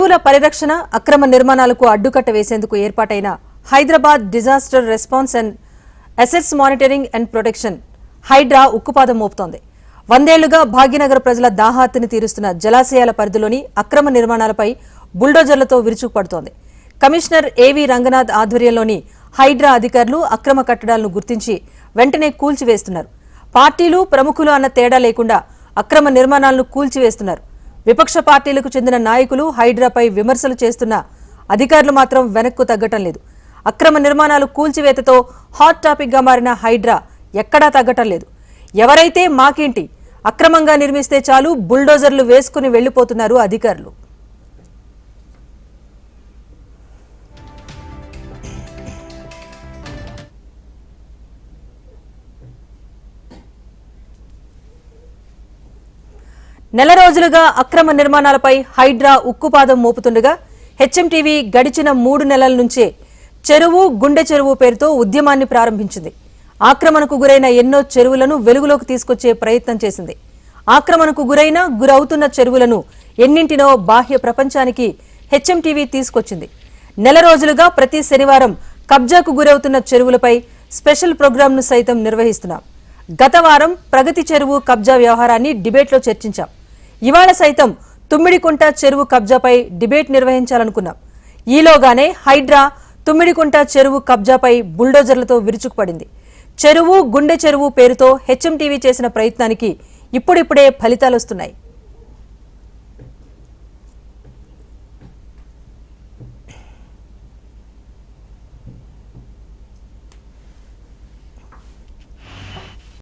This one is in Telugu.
చెరువుల పరిరక్షణ అక్రమ నిర్మాణాలకు అడ్డుకట్ట వేసేందుకు ఏర్పాటైన Hyderabad disaster response and assets monitoring and protection HYDRAA ఉక్కుపాదం మోపుతోంది. వందేళ్ళుగా భాగ్యనగర్ ప్రజల దాహార్తిని తీరుస్తున్న జలాశయాల పరిధిలోని అక్రమ నిర్మాణాలపై బుల్డోజర్లతో విరుచుకుపడుతోంది. కమిషనర్ ఏవి రంగనాథ్ ఆధ్వర్యంలోని హైడ్రా అధికారులు అక్రమ కట్టడాలను గుర్తించి వెంటనే కూల్చివేస్తున్నారు. పార్టీలు ప్రముఖులు అన్న తేడా లేకుండా అక్రమ నిర్మాణాలను కూల్చివేస్తున్నారు. విపక్ష పార్టీలకు చెందిన నాయకులు హైడ్రాపై విమర్శలు చేస్తున్న అధికారులు మాత్రం వెనక్కు తగ్గటం లేదు. అక్రమ నిర్మాణాలు కూల్చివేతతో హాట్ టాపిక్గా మారిన హైడ్రా ఎక్కడా తగ్గటం లేదు. ఎవరైతే మాకేంటి అక్రమంగా నిర్మిస్తే చాలు బుల్డోజర్లు వేసుకుని వెళ్ళిపోతున్నారు అధికారులు. నెల రోజులుగా అక్రమ నిర్మాణాలపై హైడ్రా ఉక్కుపాదం మోపుతుండగా హెచ్ఎంటీవీ గడిచిన మూడు నెలల నుంచే చెరువు గుండె చెరువు పేరుతో ఉద్యమాన్ని ప్రారంభించింది. ఆక్రమణకు గురైన ఎన్నో చెరువులను వెలుగులోకి తీసుకొచ్చే ప్రయత్నం చేసింది. ఆక్రమణకు గురైన గురవుతున్న చెరువులను ఎన్నింటినో బాహ్య ప్రపంచానికి హెచ్ఎంటీవీ తీసుకొచ్చింది. నెల రోజులుగా ప్రతి శనివారం కబ్జాకు గురవుతున్న చెరువులపై స్పెషల్ ప్రోగ్రాంను సైతం నిర్వహిస్తున్నాం. గత వారం ప్రగతి చెరువు కబ్జా వ్యవహారాన్ని డిబేట్లో చర్చించాం. ఇవాళ సైతం తుమ్మిడికుంట చెరువు కబ్జాపై డిబేట్ నిర్వహించాలనుకున్నాం. ఈలోగానే హైడ్రా తుమ్మిడికుంట చెరువు కబ్జాపై బుల్డోజర్లతో విరుచుకుపడింది. చెరువు గుండె చెరువు పేరుతో హెచ్ఎంటీవీ చేసిన ప్రయత్నానికి ఇప్పుడిప్పుడే ఫలితాలొస్తున్నాయి.